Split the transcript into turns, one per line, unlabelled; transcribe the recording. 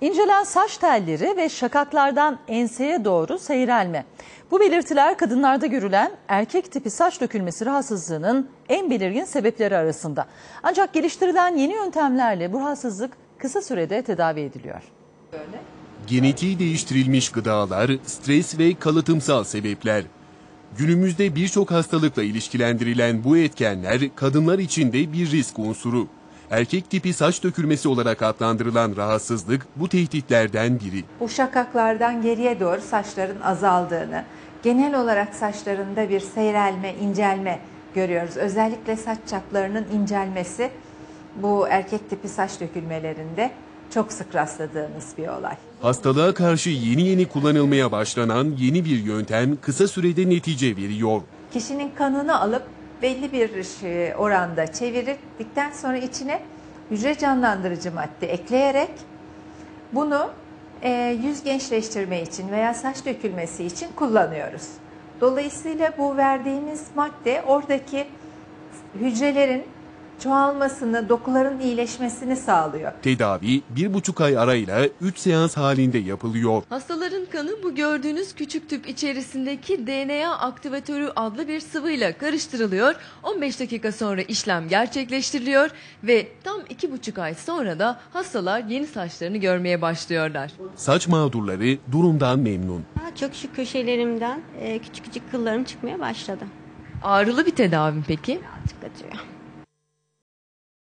İncelen saç telleri ve şakaklardan enseye doğru seyrelme. Bu belirtiler kadınlarda görülen erkek tipi saç dökülmesi rahatsızlığının en belirgin sebepleri arasında. Ancak geliştirilen yeni yöntemlerle bu rahatsızlık kısa sürede tedavi ediliyor.
Genetiği değiştirilmiş gıdalar, stres ve kalıtımsal sebepler. Günümüzde birçok hastalıkla ilişkilendirilen bu etkenler kadınlar için de bir risk unsuru. Erkek tipi saç dökülmesi olarak adlandırılan rahatsızlık bu tehditlerden biri.
bu şakaklardan geriye doğru saçların azaldığını, genel olarak saçlarında bir seyrelme, incelme görüyoruz. Özellikle saç çaplarının incelmesi bu erkek tipi saç dökülmelerinde çok sık rastladığımız bir olay.
Hastalığa karşı yeni yeni kullanılmaya başlanan yeni bir yöntem kısa sürede netice veriyor.
Kişinin kanını alıp belli bir şey- oranda çevirdikten sonra içine hücre canlandırıcı madde ekleyerek bunu e, yüz gençleştirme için veya saç dökülmesi için kullanıyoruz. Dolayısıyla bu verdiğimiz madde oradaki hücrelerin çoğalmasını, dokuların iyileşmesini sağlıyor.
Tedavi bir buçuk ay arayla 3 seans halinde yapılıyor.
Hastaların kanı bu gördüğünüz küçük tüp içerisindeki DNA aktivatörü adlı bir sıvıyla karıştırılıyor. 15 dakika sonra işlem gerçekleştiriliyor ve tam 2,5 ay sonra da hastalar yeni saçlarını görmeye başlıyorlar.
Saç mağdurları durumdan memnun.
Daha çok şu köşelerimden e, küçük küçük kıllarım çıkmaya başladı.
Ağrılı bir tedavi mi peki?
Artık acıyor.